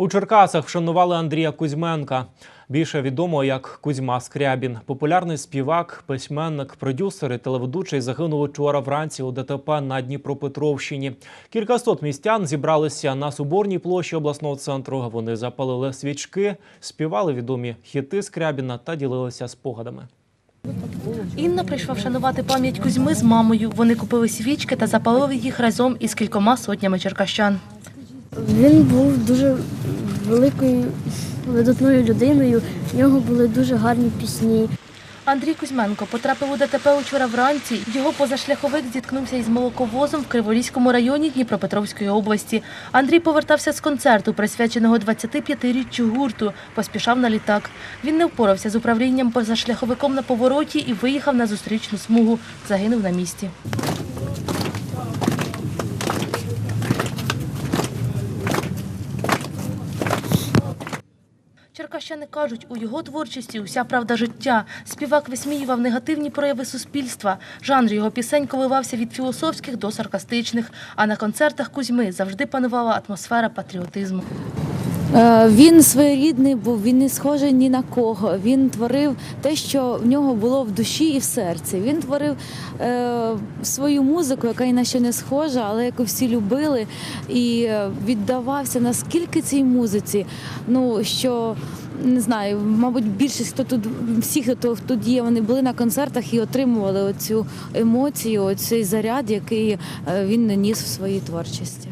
У Черкасах вшанували Андрія Кузьменка. Більше відомо як Кузьма Скрябін. Популярний співак, письменник, продюсер і телеведучий загинув учора вранці у ДТП на Дніпропетровщині. Кількасот містян зібралися на Соборній площі обласного центру. Вони запалили свічки, співали відомі хіти Скрябіна та ділилися спогадами. Інна прийшла вшанувати пам'ять Кузьми з мамою. Вони купили свічки та запалили їх разом із кількома сотнями черкащан. Він був дуже великою видатною людиною. В нього були дуже гарні пісні. Андрій Кузьменко потрапив у ДТП учора вранці. Його позашляховик зіткнувся із молоковозом в Криворізькому районі Дніпропетровської області. Андрій повертався з концерту, присвяченого 25-річчю гурту. Поспішав на літак. Він не впорався з управлінням позашляховиком на повороті і виїхав на зустрічну смугу. Загинув на місці. Черкащани кажуть, у його творчості уся правда життя. Співак висміював негативні прояви суспільства. Жанр його пісень коливався від філософських до саркастичних. А на концертах Кузьми завжди панувала атмосфера патріотизму. Е, Він своєрідний був, він не схожий ні на кого. Він творив те, що в нього було в душі і в серці. Він творив е, свою музику, яка ні на що не схожа, але яку всі любили, і е, віддавався наскільки цій музиці. Ну що не знаю, мабуть, більшість хто тут всі, хто тут є, вони були на концертах і отримували оцю емоцію, оцей заряд, який е, він ніс в своїй творчості.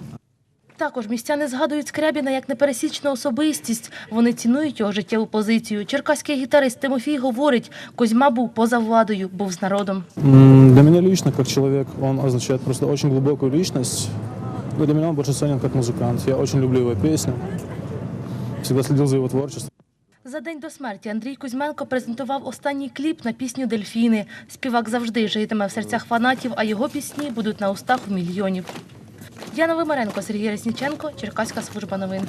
Також містяни згадують Скрябіна як непересічну особистість. Вони цінують його життєву позицію. Черкаський гітарист Тимофій говорить, Кузьма був поза владою, був з народом. Для меня лично, как человек, он означает просто очень глубокую личность. Но для меня он больше ценен как музыкант. Я очень люблю его песни. Всегда следил за его творчеством. За день до смерті Андрій Кузьменко презентував останній кліп на пісню Дельфіни. Співак завжди житиме в серцях фанатів, а його пісні будуть на устах у мільйонів. Яна Вимаренко, Сергій Ресніченко, Черкаська служба новин.